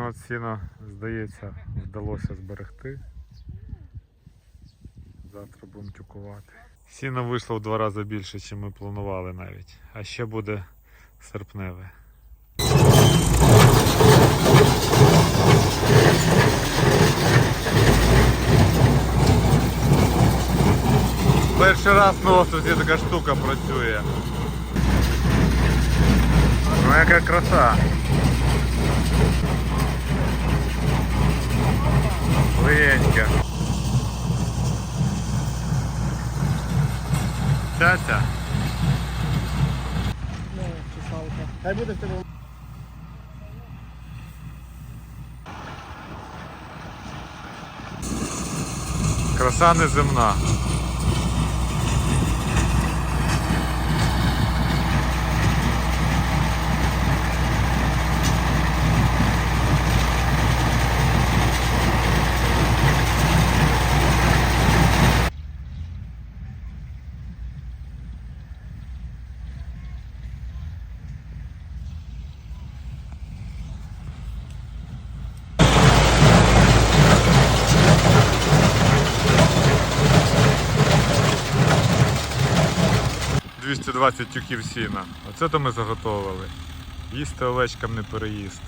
Ну от сіно, здається, вдалося зберегти. Завтра будемо тюкувати. Сіно вийшло в два рази більше, ніж ми планували навіть. А ще буде серпневе. Перший раз на офісі така штука працює. Ну яка краса. Легенька. Тятя. Ну, чесалка. Хай буде в тебе. Краса неземна. – 220 тюків сіна. Оце то ми заготовили. Їсти овечкам не переїсти.